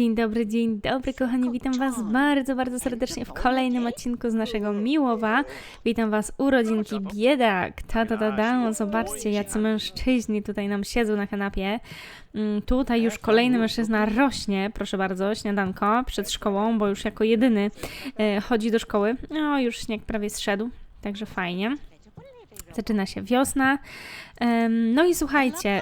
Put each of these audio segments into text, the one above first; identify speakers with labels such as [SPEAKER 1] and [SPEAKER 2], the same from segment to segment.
[SPEAKER 1] Dzień dobry, dzień dobry, kochani. Witam Was bardzo, bardzo serdecznie w kolejnym odcinku z naszego Miłowa. Witam Was urodzinki biedak. Ta, ta, ta, ta. Zobaczcie, jacy mężczyźni tutaj nam siedzą na kanapie. Mm, Tutaj już kolejny mężczyzna rośnie, proszę bardzo, śniadanko przed szkołą, bo już jako jedyny e, chodzi do szkoły. No, już śnieg prawie zszedł, także fajnie. Zaczyna się wiosna. No i słuchajcie,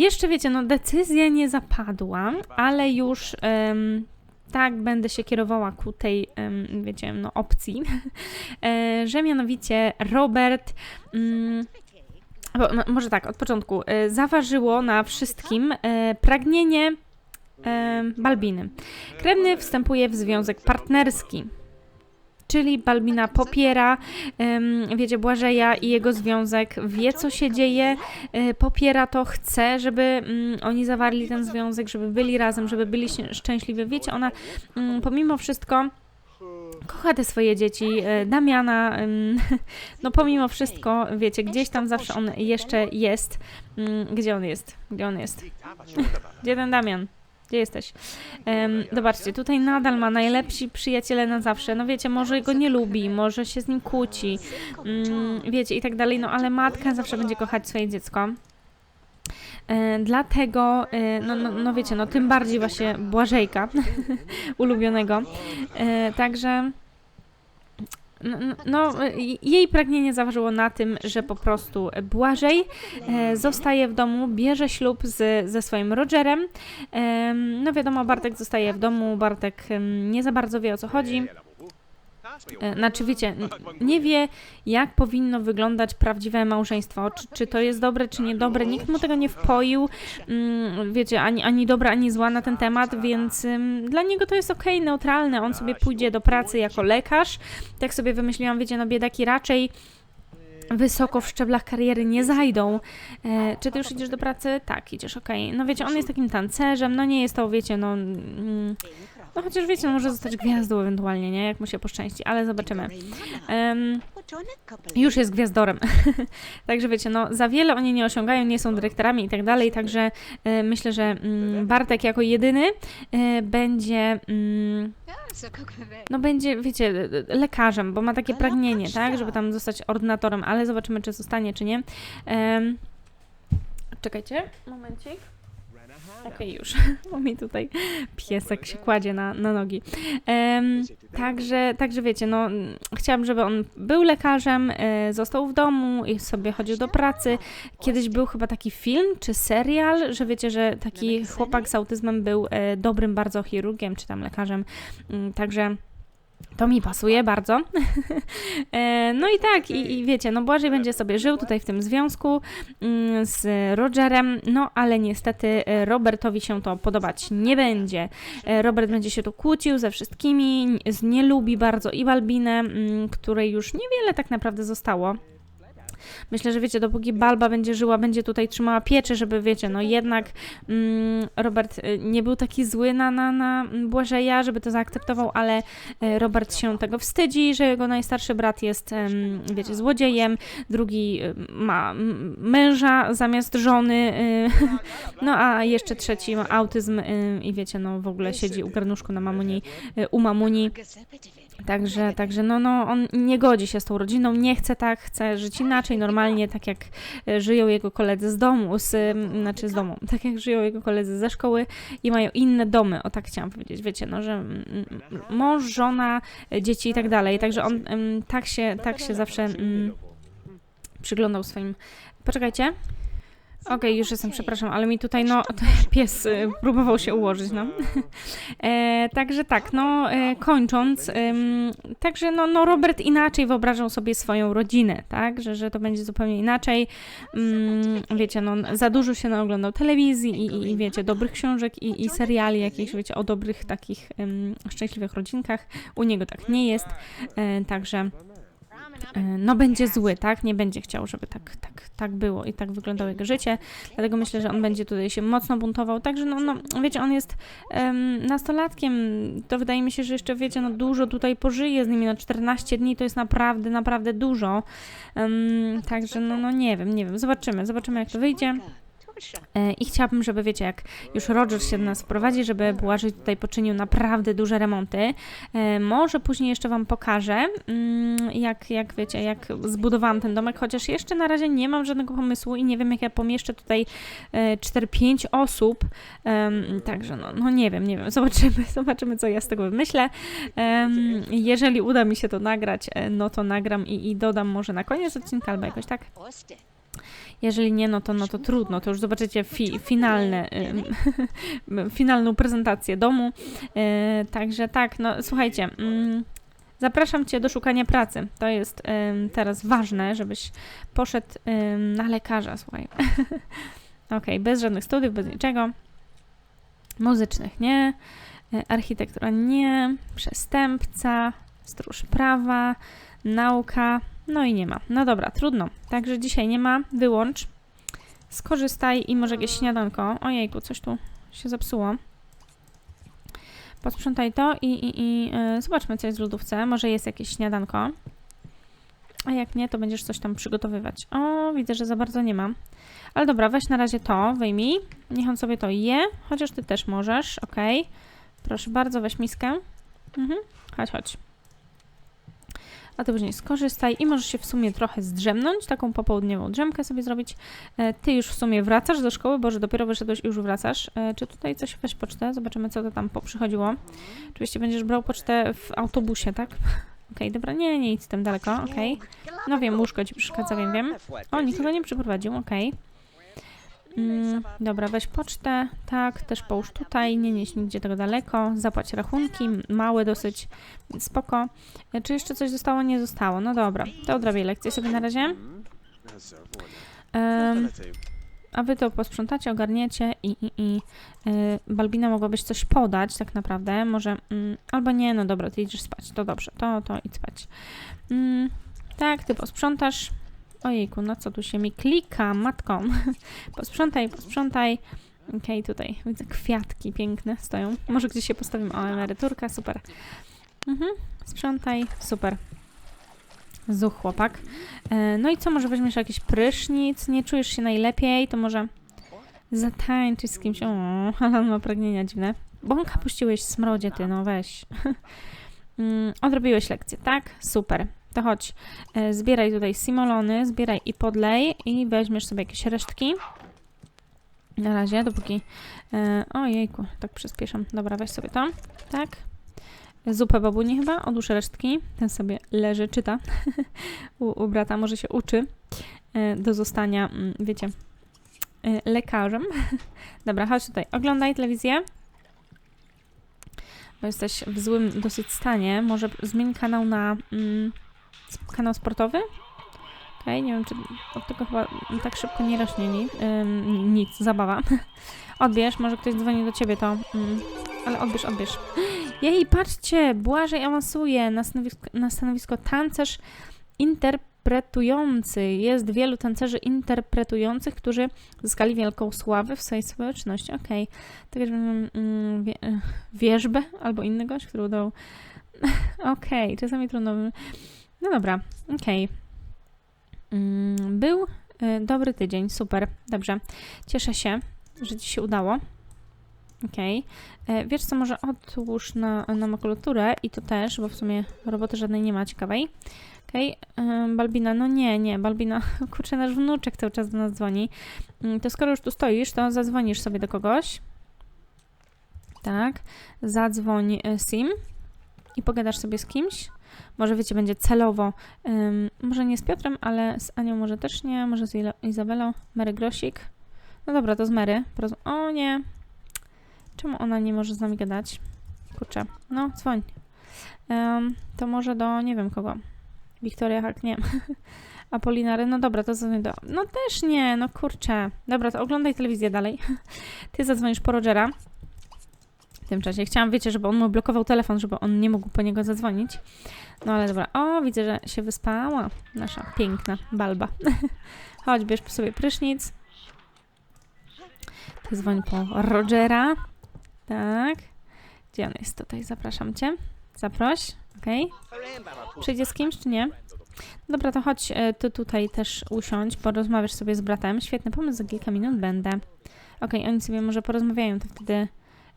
[SPEAKER 1] jeszcze wiecie, no decyzja nie zapadła, ale już em, tak będę się kierowała ku tej, em, wiecie, no opcji, e, że mianowicie Robert. mm, bo, m- może tak, od początku. e, Zaważyło na wszystkim e, pragnienie Balbiny. Krewny wstępuje w związek partnerski. Czyli Balbina popiera, wiecie, Błażeja i jego związek, wie co się dzieje, e, popiera to, chce, żeby mm, oni zawarli ten związek, żeby byli razem, żeby byli szczęśliwi. Wiecie, ona mm, pomimo wszystko kocha te swoje dzieci. e, Damiana, no pomimo wszystko, wiecie, gdzieś tam zawsze on jeszcze jest. Mm, Gdzie on jest? Gdzie on jest? Gdzie ten Damian? Gdzie jesteś? Em, zobaczcie, tutaj nadal ma najlepsi przyjaciele na zawsze. No wiecie, może go nie lubi, może się z nim kłóci, mm, wiecie, i tak dalej, no ale matka zawsze będzie kochać swoje dziecko. E, dlatego, e, no, no, no wiecie, no tym bardziej właśnie Błażejka, ulubionego. E, także, no, e, jej pragnienie zaważyło na tym, że po prostu Błażej e, zostaje w domu, bierze ślub z, ze swoim Rogerem. Em, no wiadomo, Bartek zostaje w domu, Bartek nie za bardzo wie o co chodzi. E, Znaczy, wiecie, nie wie, jak powinno wyglądać prawdziwe małżeństwo. Czy, czy to jest dobre, czy niedobre. Nikt mu tego nie wpoił, mm, wiecie, ani, ani dobra, ani zła na ten temat, więc dla niego to jest okej, neutralne. On sobie pójdzie do pracy jako lekarz. Tak sobie wymyśliłam, wiecie, no biedaki raczej wysoko w szczeblach kariery nie zajdą. E, czy ty już idziesz do pracy? Tak, idziesz, okej. No wiecie, on jest takim tancerzem, no nie jest to, wiecie, no... Mm, no chociaż wiecie, no może zostać gwiazdą ewentualnie, nie? Jak mu się poszczęści, ale zobaczymy. Em, już jest gwiazdorem. także wiecie, no za wiele oni nie osiągają, nie są dyrektorami i tak dalej, także e, myślę, że mm, Bartek jako jedyny e, będzie... Mm, no będzie, wiecie, lekarzem, bo ma takie pragnienie, tak, żeby tam zostać ordynatorem, ale zobaczymy, czy zostanie, czy nie. Czekajcie, momencik. Okej, już, bo mi tutaj piesek się kładzie na, na nogi. Em, także, także wiecie, no chciałam, żeby on był lekarzem, e, został w domu i sobie chodził do pracy. Kiedyś był chyba taki film czy serial, że wiecie, że taki chłopak z autyzmem był e, dobrym bardzo chirurgiem czy tam lekarzem. Mm, Także to mi pasuje bardzo. E, no i tak, i, i wiecie, no Błażej będzie sobie żył tutaj w tym związku mm, z Rogerem, no ale niestety e, Robertowi się to podobać nie będzie. E, Robert będzie się tu kłócił ze wszystkimi, nie lubi bardzo i Balbinę, mm, której już niewiele tak naprawdę zostało. Myślę, że wiecie, dopóki Balba będzie żyła, będzie tutaj trzymała pieczę, żeby wiecie, no jednak mm, Robert y, nie był taki zły na, na, na Błażeja, żeby to zaakceptował, ale e, Robert się tego wstydzi, że jego najstarszy brat jest, wiecie, złodziejem, drugi y, ma męża zamiast żony, y, no a jeszcze trzeci ma autyzm y, i wiecie, no w ogóle siedzi u garnuszku na mamuni, y, u mamuni. Także, także no, no, on nie godzi się z tą rodziną, nie chce tak, chce żyć inaczej, normalnie, tak jak e, żyją jego koledzy z domu, z, znaczy z domu, tak jak żyją jego koledzy ze szkoły i mają inne domy, o tak chciałam powiedzieć, wiecie, no, że mąż, żona, e, dzieci i tak dalej, także on tak się, tak się zawsze mm, przyglądał swoim... Poczekajcie. Okej, już jestem, przepraszam, ale mi tutaj, no, pies y, próbował się ułożyć, no. E, także tak, no, e, kończąc, także no, no, Robert inaczej wyobrażał sobie swoją rodzinę, tak, że, że to będzie zupełnie inaczej. Mm, wiecie, no, za dużo się naoglądał telewizji i, i, wiecie, dobrych książek i, i seriali jakichś, wiecie, o dobrych takich szczęśliwych rodzinkach. U niego tak nie jest, e, także e, no będzie zły, tak? Nie będzie chciał, żeby tak, tak, tak było i tak wyglądało jego życie. Dlatego myślę, że on będzie tutaj się mocno buntował. Także, no, no wiecie, on jest em, nastolatkiem. To wydaje mi się, że jeszcze, wiecie, no dużo tutaj pożyje z nimi. No 14 dni to jest naprawdę, naprawdę dużo. Em, także, no, no nie wiem, nie wiem. Zobaczymy, zobaczymy jak to wyjdzie. E, I chciałabym, żeby wiecie, jak już Roger się do nas wprowadzi, żeby Błażej tutaj poczynił naprawdę duże remonty. E, Może później jeszcze Wam pokażę, mm, jak, jak wiecie, jak zbudowałam ten domek, chociaż jeszcze na razie nie mam żadnego pomysłu i nie wiem, jak ja pomieszczę tutaj e, 4-5 osób. Em, Także no, no nie wiem, nie wiem, zobaczymy, zobaczymy, co ja z tego wymyślę. Jeżeli uda mi się to nagrać, e, no to nagram i, i dodam może na koniec odcinka albo jakoś tak. Jeżeli nie, no to, no to trudno, to już zobaczycie fi, finalne, finalną prezentację domu. E, także tak, no słuchajcie, mm, zapraszam Cię do szukania pracy. To jest teraz ważne, żebyś poszedł na lekarza, słuchaj. Okej, bez żadnych studiów, bez niczego. Muzycznych nie, e, architektura nie, przestępca, stróż prawa, nauka, no i nie ma. No dobra, trudno. Także dzisiaj nie ma, wyłącz. Skorzystaj i może jakieś śniadanko. Ojejku, coś tu się zepsuło. Posprzątaj to i, i, i yy, zobaczmy, co jest w lodówce. Może jest jakieś śniadanko. A jak nie, to będziesz coś tam przygotowywać. O, widzę, że za bardzo nie ma. Ale dobra, weź na razie to, wyjmij. Niech on sobie to je, chociaż ty też możesz, ok. Proszę bardzo, weź miskę. Mhm. Chodź, chodź. A ty później skorzystaj i możesz się w sumie trochę zdrzemnąć, taką popołudniową drzemkę sobie zrobić. E, Ty już w sumie wracasz do szkoły, bo że dopiero wyszedłeś i już wracasz. E, Czy tutaj coś weź pocztę? Zobaczymy, co to tam przychodziło. Oczywiście będziesz brał pocztę w autobusie, tak? Okej, dobra, nie, nie idź z tym daleko, okej. No wiem, łóżko ci przeszkadza, wiem, wiem. O, nikogo nie przyprowadził, okej. Mm, dobra, weź pocztę, tak, też połóż tutaj, nie nieś nigdzie tego daleko, zapłać rachunki, małe dosyć, spoko. E, Czy jeszcze coś zostało? Nie zostało, no dobra, to odrabię lekcję sobie na razie. Em, a wy to posprzątacie, ogarniecie i, i, i y, Balbina mogłabyś coś podać tak naprawdę, może, mm, albo nie, no dobra, ty idziesz spać, to dobrze, to, to idź spać. Mm, tak, ty posprzątasz. Ojejku, no co tu się mi klika, matką. posprzątaj, posprzątaj. Okej, tutaj widzę kwiatki piękne stoją. Może gdzieś się postawimy. O, emeryturka, super. Mhm, sprzątaj, super. Zuch, chłopak. E, No i co, może weźmiesz jakiś prysznic, nie czujesz się najlepiej, to może zatańczyć z kimś. O, ale on ma pragnienia dziwne. Bąka puściłeś smrodzie, ty, no weź. Mm, Odrobiłeś lekcję, tak? Super. To chodź, e, zbieraj tutaj simolony, zbieraj i podlej i weźmiesz sobie jakieś resztki. Na razie, dopóki... E, ojejku, tak przyspieszam. Dobra, weź sobie to. Tak. Zupę babuni chyba, odłóż resztki. Ten sobie leży, czyta. u, u brata może się uczy e, do zostania, mm, wiecie, e, lekarzem. Dobra, chodź tutaj, oglądaj telewizję. Bo jesteś w złym dosyć stanie. Może zmień kanał na mm, kanał sportowy? Okej, nie wiem, czy od tego chyba tak szybko nie rośnie nic, nic zabawa. Odbierz, może ktoś dzwoni do ciebie, to... Mm, ale odbierz, odbierz. Jej, patrzcie, Błażej awansuje na stanowisko, na stanowisko tancerz interpretujący. Jest wielu tancerzy interpretujących, którzy zyskali wielką sławę w swojej społeczności. Okej, tak jakby mm, wie, wierzbę albo inny gość, który udał... Okej, czasami trudno... No dobra, okej. Mm, Był y, dobry tydzień, super, dobrze. Cieszę się, że Ci się udało. Okej. E, Wiesz co, może odłóż na, na makulaturę i to też, bo w sumie roboty żadnej nie ma ciekawej. Okej, em, Balbina, no nie, nie, Balbina, kurczę, nasz wnuczek cały czas do nas dzwoni. Mm, To skoro już tu stoisz, to zadzwonisz sobie do kogoś. Tak, zadzwoń e, Sim i pogadasz sobie z kimś. Może wiecie, będzie celowo, em, może nie z Piotrem, ale z Anią może też nie, może z Izabelą, Mary Grosik. No dobra, to z Mary. Poroz- o nie, czemu ona nie może z nami gadać? Kurczę, no dzwoń. Em, to może do, nie wiem kogo. Wiktoria Hak, nie. Apolinary, no dobra, to zadzwoń do... No też nie, no kurczę. Dobra, to oglądaj telewizję dalej. Ty zadzwonisz po Rogera. W tym czasie. Chciałam, wiecie, żeby on mu blokował telefon, żeby on nie mógł po niego zadzwonić. No ale dobra. O, widzę, że się wyspała nasza piękna balba. Chodź, bierz sobie prysznic. Ty dzwoń po Rogera. Tak. Gdzie on jest tutaj? Zapraszam cię. Zaproś. Okej. Przyjdzie z kimś, czy nie? Dobra, to chodź e, ty tutaj też usiądź, porozmawiasz sobie z bratem. Świetny pomysł, za kilka minut będę. Okej, oni sobie może porozmawiają, to wtedy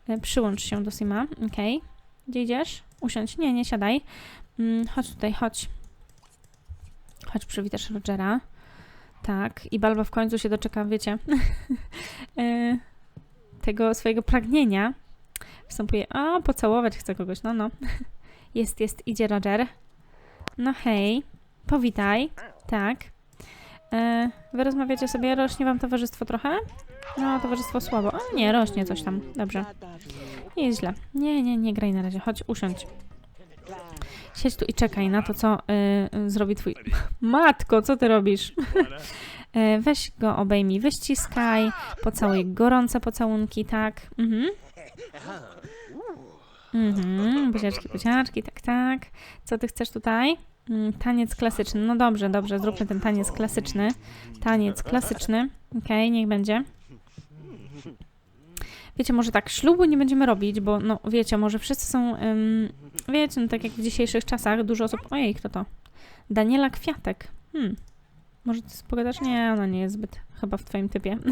[SPEAKER 1] e, przyłącz się do Sima. Okej. Gdzie idziesz? Usiądź. Nie, nie siadaj. Mm, chodź tutaj, chodź. Chodź, przywitasz Rogera. Tak, i Balba w końcu się doczeka, wiecie, e, tego swojego pragnienia. Wstępuje, a pocałować chce kogoś, no, no. Jest, jest, idzie Roger. No hej, powitaj, tak. E, wy rozmawiacie sobie, rośnie wam towarzystwo trochę? No, towarzystwo słabo. A nie, rośnie coś tam, dobrze. Nie jest źle. Nie, nie, nie graj na razie, chodź, usiądź. Siedź tu i czekaj na to, co y, y, zrobi twój... Matko, co ty robisz? E, Weź go, obejmij, wyściskaj, pocałuj gorące pocałunki, tak. Mhm. Mhm, buziaczki, buziaczki, tak, tak. Co ty chcesz tutaj? Mm, Taniec klasyczny. No dobrze, dobrze, zróbmy ten taniec klasyczny. Taniec klasyczny. Okej, niech będzie. Wiecie, może tak, ślubu nie będziemy robić, bo no wiecie, może wszyscy są, ym, wiecie, no tak jak w dzisiejszych czasach, dużo osób, ojej, kto to? Daniela Kwiatek. Hmm. Może ty pogadasz? Nie, ona nie jest zbyt chyba w twoim typie.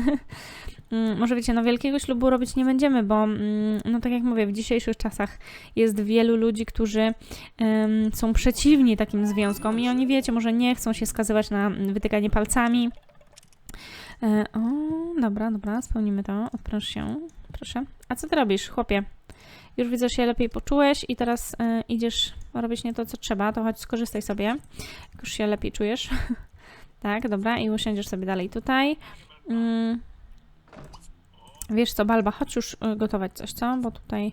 [SPEAKER 1] Mm, Może wiecie, no wielkiego ślubu robić nie będziemy, bo mm, no tak jak mówię, w dzisiejszych czasach jest wielu ludzi, którzy em, są przeciwni takim związkom i oni wiecie, może nie chcą się skazywać na mm, wytykanie palcami. E, o, dobra, dobra, spełnimy to. Odprosz się, proszę. A co ty robisz, chłopie? Już widzę, że się lepiej poczułeś i teraz e, idziesz robić nie to, co trzeba, to chodź skorzystaj sobie, jak już się lepiej czujesz. tak, dobra, i usiądziesz sobie dalej tutaj. Mm. Wiesz co, Balba, chodź już y, gotować coś, co? Bo tutaj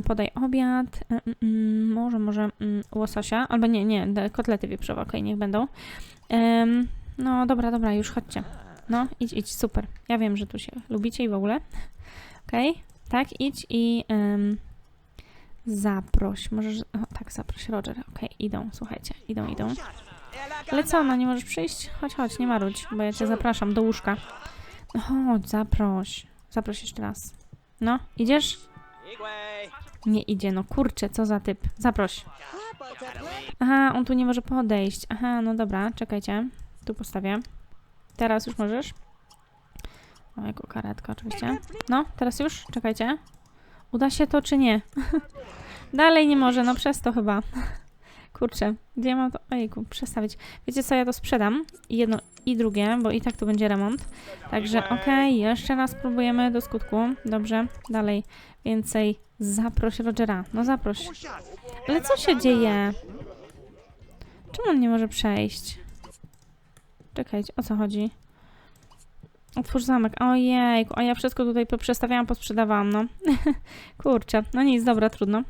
[SPEAKER 1] y, podaj obiad. Y, y, y, może, może y, łososia. Albo nie, nie, kotlety wieprzowe, okej, niech będą. Ym, no dobra, dobra, już chodźcie. No, idź, idź, super. Ja wiem, że tu się lubicie i w ogóle. Okej, tak, idź i ym, zaproś. Możesz, o, tak, zaproś Roger. Okej, idą, słuchajcie, idą, idą. Ale co, no nie możesz przyjść? Chodź, chodź, nie marudź, bo ja cię zapraszam do łóżka. No chodź, zaproś. Zaproś jeszcze raz. No, idziesz? Nie idzie, no kurczę, co za typ. Zaproś. Aha, on tu nie może podejść. Aha, no dobra, czekajcie. Tu postawię. Teraz już możesz. Jako karetka oczywiście. No, teraz już? Czekajcie. Uda się to czy nie? Dalej nie może, no przez to chyba. Kurczę, gdzie ja mam to? Ojejku, przestawić. Wiecie co, ja to sprzedam. I jedno, i drugie, bo i tak tu będzie remont. Także okej, jeszcze raz próbujemy do skutku. Dobrze, dalej. Więcej. Zaproś Rogera. No zaproś. Ale co się dzieje? Czemu on nie może przejść? Czekajcie, o co chodzi? Otwórz zamek. Ojejku, a ja wszystko tutaj poprzestawiałam, posprzedawałam, no. Kurczę, no nic, dobra, trudno.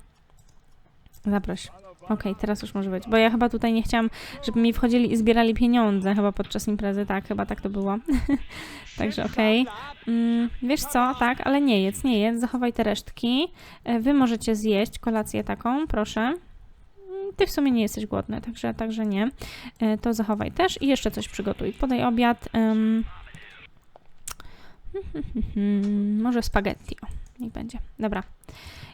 [SPEAKER 1] Zaproś. Okej, teraz już może być, bo ja chyba tutaj nie chciałam, żeby mi wchodzili i zbierali pieniądze chyba podczas imprezy, tak, chyba tak to było. Także okej. Mm, wiesz co, tak, ale nie jedz, nie jedz, zachowaj te resztki. E, Wy możecie zjeść kolację taką, proszę. Mm, Ty w sumie nie jesteś głodny, także, także nie. E, To zachowaj też i jeszcze coś przygotuj. Podaj obiad. em, Może spaghetti, o, niech będzie. Dobra.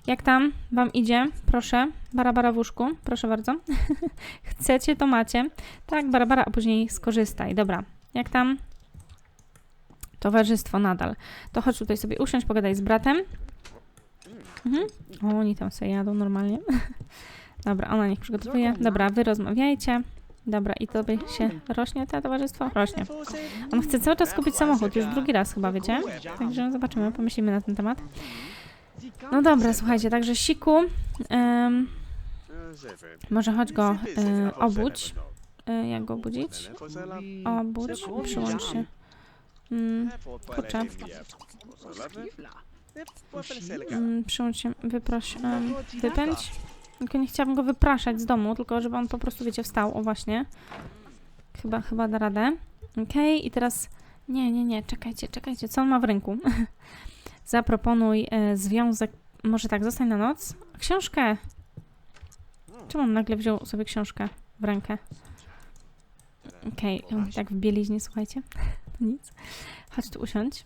[SPEAKER 1] Jak tam wam idzie? Proszę. Barabara w łóżku, proszę bardzo. Chcecie, to macie. Tak, Barabara, a później skorzystaj. Dobra. Jak tam? Towarzystwo nadal. To chodź tutaj sobie usiąść, pogadaj z bratem. Mhm. O, oni tam sobie jadą normalnie. Dobra, ona niech przygotowuje. Dobra, wy rozmawiajcie. Dobra, i to by się rośnie to towarzystwo? Rośnie. On chce cały czas kupić samochód, już drugi raz chyba, wiecie? Także zobaczymy, pomyślimy na ten temat. No dobra, słuchajcie, także Siku, em, może chodź go e, obudź. E, jak go obudzić? Obudź, przyłącz się. Mm, kurczę, mm, przyłącz się, wyproś, em, wypędź. Tylko nie chciałabym go wypraszać z domu, tylko żeby on po prostu, wiecie, wstał, o właśnie. Chyba, chyba da radę. Okej, i teraz... Nie, nie, nie, czekajcie, czekajcie, co on ma w ręku? Zaproponuj e, związek... Może tak, zostań na noc? Książkę! Czemu on nagle wziął sobie książkę w rękę? Okej, on tak w bieliźnie, słuchajcie. Nic. Chodź tu usiądź.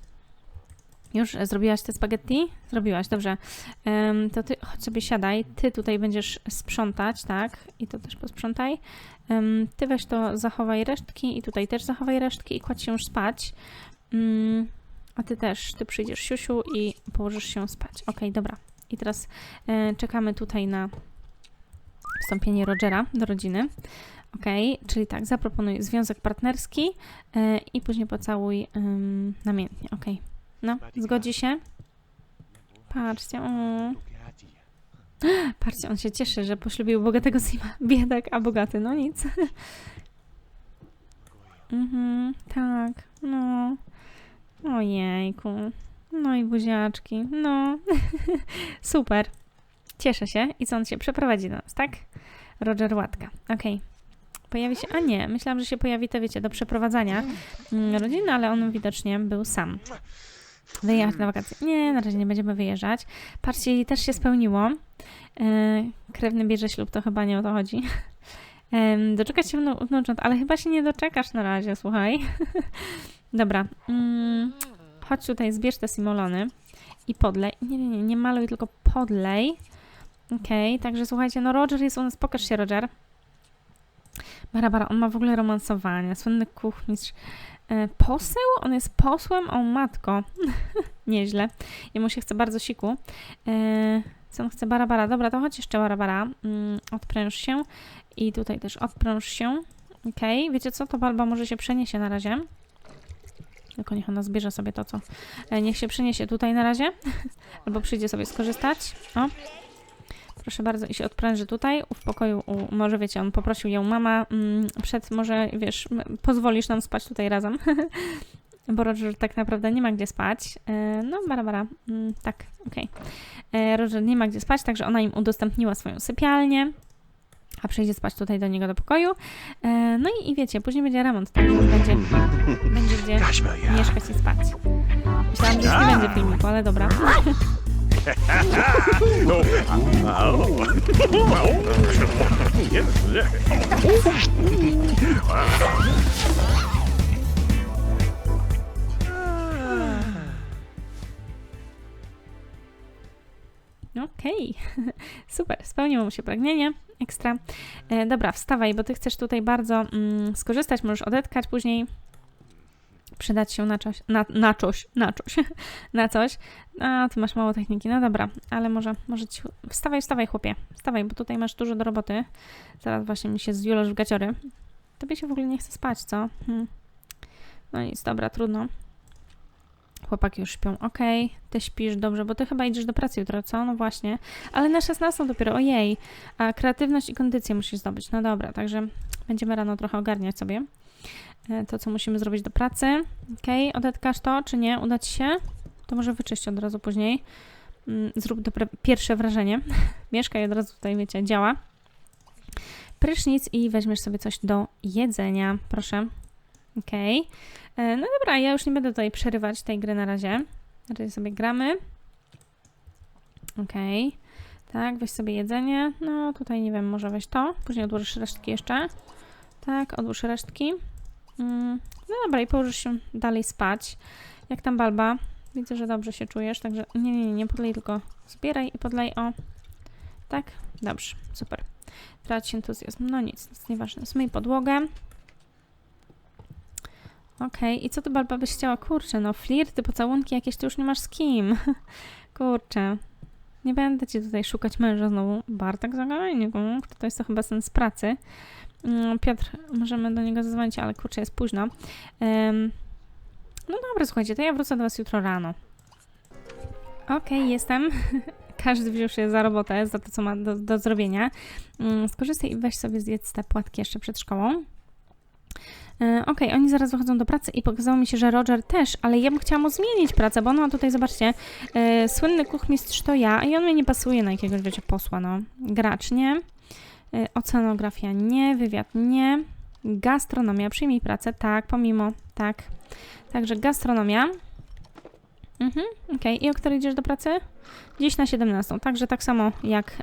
[SPEAKER 1] Już e, zrobiłaś te spaghetti? Zrobiłaś, dobrze. Em, to ty chodź sobie siadaj. Ty tutaj będziesz sprzątać, tak? I to też posprzątaj. Em, ty weź to, zachowaj resztki i tutaj też zachowaj resztki i kładź się już spać. Mm, a ty też, ty przyjdziesz siusiu i położysz się spać. Okej, dobra. I teraz e, czekamy tutaj na wstąpienie Rogera do rodziny. Okej, czyli tak, zaproponuj związek partnerski e, i później pocałuj em, namiętnie. Okej. No, zgodzi się? Patrzcie, o. Patrzcie, on się cieszy, że poślubił bogatego Sima. Biedak, a bogaty, no nic. mhm, tak, no. Ojejku. No i buziaczki, no. Super. Cieszę się. I co, on się przeprowadzi do nas, tak? Roger Łatka. Okej. Pojawi się, a nie, myślałam, że się pojawi to, wiecie, do przeprowadzania mm, rodziny, ale on widocznie był sam. Wyjechać na wakacje. Nie, na razie nie będziemy wyjeżdżać. Patrzcie, też się spełniło. E, krewny bierze ślub, to chyba nie o to chodzi. Doczekać się wnu- wnucząt, ale chyba się nie doczekasz na razie, słuchaj. Dobra. Mm, chodź tutaj, zbierz te simolony i podlej. Nie, nie, nie, nie maluj, tylko podlej. Okej, także słuchajcie, no Roger jest u nas, pokaż się Roger. Barabara, on ma w ogóle romansowanie, słynny kuchmistrz. E, poseł? On jest posłem? O matko. Nieźle. Jemu się chce bardzo siku. E, co on chce? Barabara. Dobra, to chodź jeszcze Barabara. Mm, odpręż się. I tutaj też odpręż się. Okej, wiecie co? To Balba może się przeniesie na razie. Tylko niech ona zbierze sobie to, co... E, niech się przeniesie tutaj na razie. Albo przyjdzie sobie skorzystać. O. Proszę bardzo, i się odpręży tutaj, w pokoju, u, może wiecie, on poprosił ją, mama, mm, przed, może, wiesz, pozwolisz nam spać tutaj razem, bo Roger tak naprawdę nie ma gdzie spać. E, no, Barbara, mm, tak, okej. E, Roger nie ma gdzie spać, także ona im udostępniła swoją sypialnię, a przyjdzie spać tutaj do niego do pokoju. E, no i, i wiecie, później będzie remont, także będzie, będzie gdzie mieszkać i spać. Myślałam, że już nie będzie filmiku, ale dobra. Okej, super, spełniło mu się pragnienie, ekstra. E, dobra, wstawaj, bo ty chcesz tutaj bardzo mm, skorzystać, możesz odetkać później, przydać się na coś, na, na coś, na coś, na coś. A, ty masz mało techniki, no dobra, ale może, może ci... Wstawaj, wstawaj chłopie, wstawaj, bo tutaj masz dużo do roboty. Zaraz właśnie mi się zjulasz w gaciory. Tobie się w ogóle nie chce spać, co? Hmm. No nic, dobra, trudno. Chłopaki już śpią, okej, ty śpisz dobrze, bo ty chyba idziesz do pracy jutro, co? No właśnie, ale na 16 dopiero, ojej, a kreatywność i kondycję musisz zdobyć, no dobra, także będziemy rano trochę ogarniać sobie to, co musimy zrobić do pracy. Okej, odetkasz to, czy nie? Uda ci się? To może wyczyść od razu później. Mm, Zrób dobre pierwsze wrażenie. Mieszkaj od razu tutaj, wiecie, działa. Prysznic i weźmiesz sobie coś do jedzenia, proszę. Okej. E, No dobra, ja już nie będę tutaj przerywać tej gry na razie. Na razie sobie gramy. Okej. Tak, weź sobie jedzenie. No tutaj nie wiem, może weź to. Później odłożysz resztki jeszcze. Tak, odłóż resztki. Mm, No dobra, i położysz się dalej spać. Jak tam Balba? Widzę, że dobrze się czujesz, także nie, nie, nie, nie podlej, tylko zbieraj i podlej o. Tak? Dobrze, super. Trać entuzjazm. No nic, nic nieważne. Zmyj podłogę. Okej, i co ty Balba byś chciała? Kurczę, no flirty, pocałunki jakieś, ty już nie masz z kim. Kurczę. Nie będę ci tutaj szukać męża znowu. Bartek Zagajnik, kto to jest to chyba sens pracy. Mm, Piotr, możemy do niego zadzwonić, ale kurczę, jest późno. No dobra, słuchajcie, to ja wrócę do Was jutro rano. Okej, jestem. Każdy wziął się za robotę, za to, co ma do, do zrobienia. Mm, Skorzystaj i weź sobie zjedz te płatki jeszcze przed szkołą. E, Okej, oni zaraz wychodzą do pracy i pokazało mi się, że Roger też, ale ja bym chciała mu zmienić pracę, bo on ma tutaj, zobaczcie, e, słynny kuchmistrz to ja i on mnie nie pasuje na jakiegoś, wiecie, posła, no. Gracz, nie. E, Oceanografia, nie. Wywiad, nie. Gastronomia, przyjmij pracę, tak, pomimo, tak. Także gastronomia. Mhm, okej. I o której idziesz do pracy? Dziś na 17. Także tak samo jak,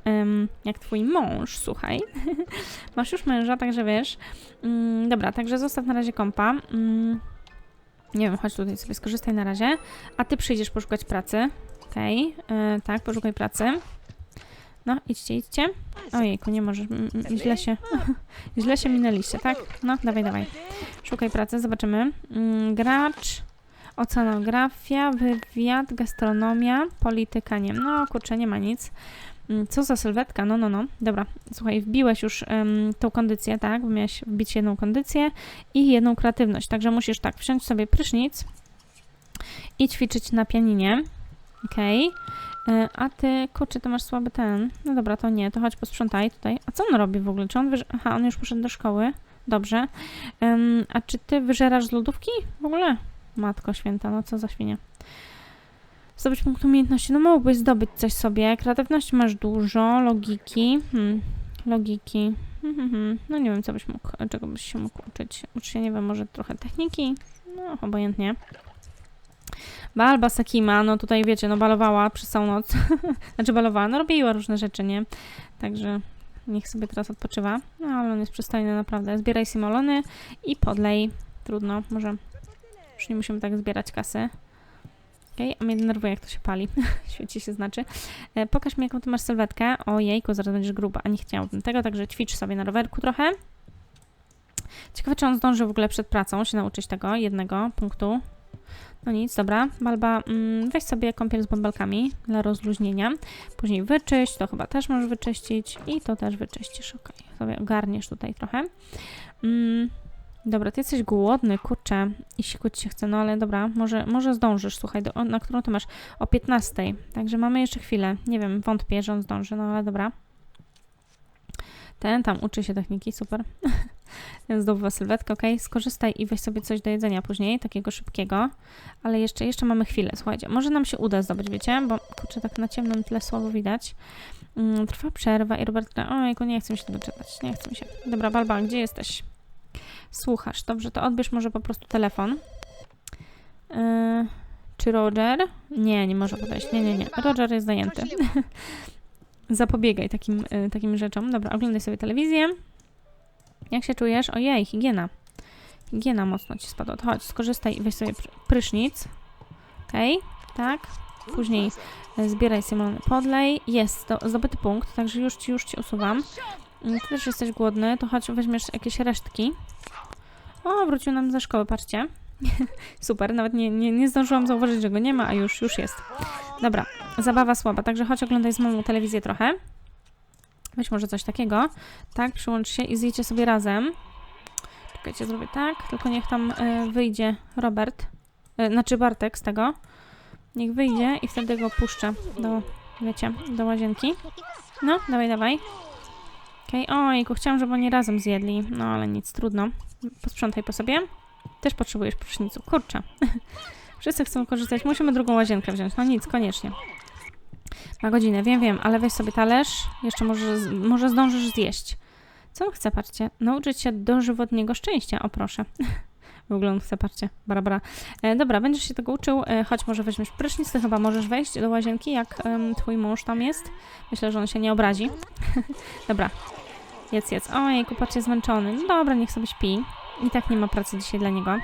[SPEAKER 1] jak twój mąż, słuchaj. Masz już męża, także wiesz. Mm, dobra, także zostaw na razie kompa. Mm, Nie wiem, chodź tutaj sobie skorzystaj na razie. A ty przyjdziesz poszukać pracy. Okej, e, tak, poszukaj pracy. No, idźcie, idźcie. Ojejku, nie możesz. Źle się, źle się minęliście, tak? No, dawaj, dawaj. Szukaj pracy, zobaczymy. Mm, Gracz, oceanografia, wywiad, gastronomia, polityka, nie. No, kurczę, nie ma nic. Mm, Co za sylwetka? No, no, no. Dobra, słuchaj, wbiłeś już em, tą kondycję, tak? Bo miałeś wbić jedną kondycję i jedną kreatywność. Także musisz tak, wziąć sobie prysznic i ćwiczyć na pianinie. Okej. E, A ty, kurczę, ty masz słaby ten. No dobra, to nie, to chodź posprzątaj tutaj. A co on robi w ogóle? Czy on wyż... Aha, on już poszedł do szkoły. Dobrze. Em, a czy ty wyżerasz z lodówki? W ogóle? Matko święta, no co za świnia. Zdobyć punkt umiejętności. No mógłbyś zdobyć coś sobie. Kreatywności masz dużo, logiki. Hmm. Logiki. Hmm, hmm, hmm. No nie wiem, co byś mógł, czego byś się mógł uczyć. Ucz się, nie wiem, może trochę techniki. No, obojętnie. Balba Sakima, no tutaj wiecie, no balowała przez całą noc. znaczy balowała, no robiła różne rzeczy, nie? Także niech sobie teraz odpoczywa. No ale on jest przystojny naprawdę. Zbieraj simolony i podlej. Trudno, może już nie musimy tak zbierać kasy. Okej, a mnie denerwuje, jak to się pali. Świeci się znaczy. E, pokaż mi, jaką ty masz sylwetkę. Ojejku, zaraz będziesz gruba, a nie chciałabym tego, także ćwicz sobie na rowerku trochę. Ciekawe, czy on zdąży w ogóle przed pracą się nauczyć tego jednego punktu. No nic, dobra. Balba, mm, weź sobie kąpiel z bąbelkami dla rozluźnienia. Później wyczyść, to chyba też możesz wyczyścić i to też wyczyścisz, okej. Sobie ogarniesz tutaj trochę. Mm, dobra, ty jesteś głodny, kurczę, i sikuć się chce, no ale dobra, może, może zdążysz, słuchaj, do, na którą ty masz? O 15, także mamy jeszcze chwilę. Nie wiem, wątpię, że on zdąży, no ale dobra. Ten tam uczy się techniki, super. Ten zdobywa sylwetkę, ok. Skorzystaj i weź sobie coś do jedzenia później, takiego szybkiego. Ale jeszcze, jeszcze mamy chwilę, słuchajcie. Może nam się uda zdobyć, wiecie? Bo kurczę, tak na ciemnym tle słabo widać. Mm, trwa przerwa i Robert... Ojku, nie chcę mi się tego czytać, nie chcę mi się. Dobra, Balba, gdzie jesteś? Słuchasz, dobrze, to odbierz może po prostu telefon. Yy, czy Roger? Nie, nie może podejść. Nie, nie, nie. Roger jest zajęty. Zapobiegaj takim, y, takim rzeczom. Dobra, oglądaj sobie telewizję. Jak się czujesz? Ojej, higiena. Higiena mocno ci spadła. Chodź, skorzystaj i weź sobie pr- prysznic. Okej, tak. Później y, zbieraj Simon, podlej. Jest, to zdobyty punkt, także już ci, już ci usuwam. Mm, Ty też jesteś głodny, to chodź, weźmiesz jakieś resztki. O, wrócił nam ze szkoły, patrzcie. Super, nawet nie, nie, nie zdążyłam zauważyć, że go nie ma, a już, już jest. Dobra, zabawa słaba, także chodź oglądaj z mamą telewizję trochę. Weź może coś takiego. Tak, przyłącz się i zjecie sobie razem. Czekajcie, zrobię tak, tylko niech tam y, wyjdzie Robert, y, znaczy Bartek z tego. Niech wyjdzie i wtedy go puszczę do, wiecie, do łazienki. No, dawaj, dawaj. Okej, okay. ojku, chciałam, żeby oni razem zjedli, no ale nic, trudno. Posprzątaj po sobie. Też potrzebujesz prysznicu, kurczę. Wszyscy chcą korzystać, musimy drugą łazienkę wziąć, no nic, koniecznie. Na godzinę, wiem, wiem, ale weź sobie talerz, jeszcze może, może zdążysz zjeść. Co on chce, patrzcie? Nauczyć się dożywotniego szczęścia, o proszę. W ogóle on chce, patrzcie, Barbara. E, dobra, będziesz się tego uczył, e, chodź, może weźmiesz prysznic, ty chyba możesz wejść do łazienki, jak em, twój mąż tam jest. Myślę, że on się nie obrazi. dobra, jedz, jedz. Ojejku, patrzcie, zmęczony. No dobra, niech sobie śpi. I tak nie ma pracy dzisiaj dla niego.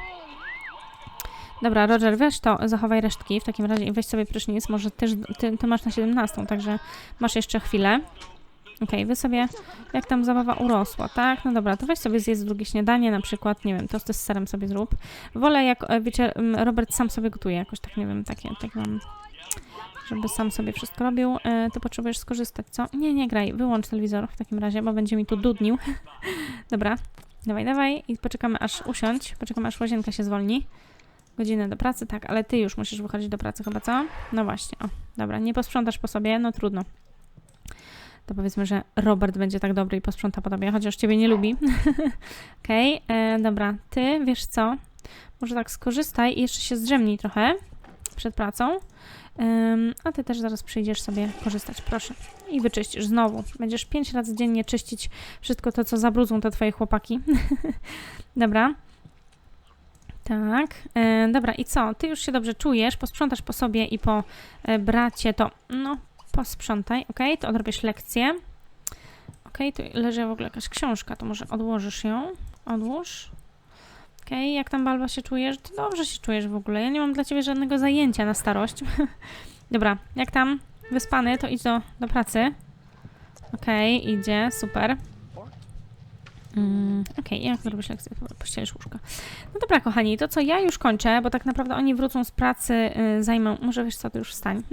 [SPEAKER 1] Dobra, Roger, weź to, zachowaj resztki w takim razie i weź sobie prysznic. Może też, ty, ty masz na 17, także masz jeszcze chwilę. Okej, wy sobie, jak tam zabawa urosła, tak? No dobra, to weź sobie zjedz drugie śniadanie, na przykład, nie wiem, tosty z serem sobie zrób. Wolę, jak, e, wiecie, Robert sam sobie gotuje, jakoś tak, nie wiem, takie, tak mam, żeby sam sobie wszystko robił, e, to potrzebujesz skorzystać, co? Nie, nie graj, wyłącz telewizor w takim razie, bo będzie mi tu dudnił. dobra, dawaj, dawaj i poczekamy aż usiądź, poczekamy aż łazienka się zwolni. Godzinę do pracy, tak, ale ty już musisz wychodzić do pracy chyba, co? No właśnie, o, dobra, nie posprzątasz po sobie, no trudno. To powiedzmy, że Robert będzie tak dobry i posprząta po tobie, chociaż ciebie nie lubi. Okej, okay, dobra, ty, wiesz co? Może tak skorzystaj i jeszcze się zdrzemnij trochę przed pracą. A ty też zaraz przyjdziesz sobie korzystać, proszę. I wyczyścisz znowu. Będziesz pięć razy dziennie czyścić wszystko to, co zabrudzą te twoje chłopaki. dobra. Tak, e, dobra i co? Ty już się dobrze czujesz, posprzątasz po sobie i po e, bracie, to no posprzątaj, ok? To odrobisz lekcję. Ok, tu leży w ogóle jakaś książka, to może odłożysz ją. Odłóż. Okej, jak tam Balba się czujesz? Ty dobrze się czujesz w ogóle. Ja nie mam dla ciebie żadnego zajęcia na starość. Dobra, jak tam? Wyspany, to idź do, do pracy. Okej, idzie, super. Mm, Okej, jak zrobisz lekcję? Pościelisz łóżko. No dobra, kochani, to co ja już kończę, bo tak naprawdę oni wrócą z pracy, y, zajmą, może wiesz co, ty już wstań.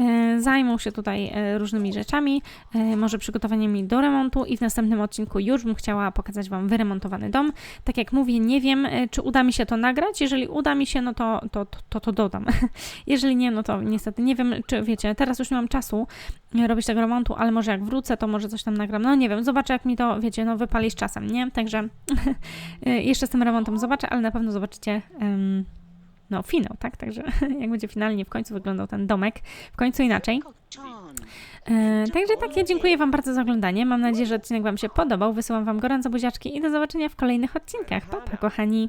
[SPEAKER 1] Y, zajmą się tutaj y, różnymi rzeczami, y, może przygotowaniami do remontu i w następnym odcinku już bym chciała pokazać Wam wyremontowany dom. Tak jak mówię, nie wiem, czy uda mi się to nagrać. Jeżeli uda mi się, no to to, to, to, to dodam. Jeżeli nie, no to niestety nie wiem, czy wiecie, teraz już nie mam czasu robić tego remontu, ale może jak wrócę, to może coś tam nagram. No nie wiem, zobaczę jak mi to, wiecie, no wypali z czasem, nie? Także y, jeszcze z tym remontem zobaczę, ale na pewno zobaczycie em, no finał, tak? Także jak będzie finalnie w końcu wyglądał ten domek, w końcu inaczej. E, także tak, ja dziękuję Wam bardzo za oglądanie. Mam nadzieję, że odcinek Wam się podobał. Wysyłam Wam gorąco buziaczki i do zobaczenia w kolejnych odcinkach. Pa, pa kochani!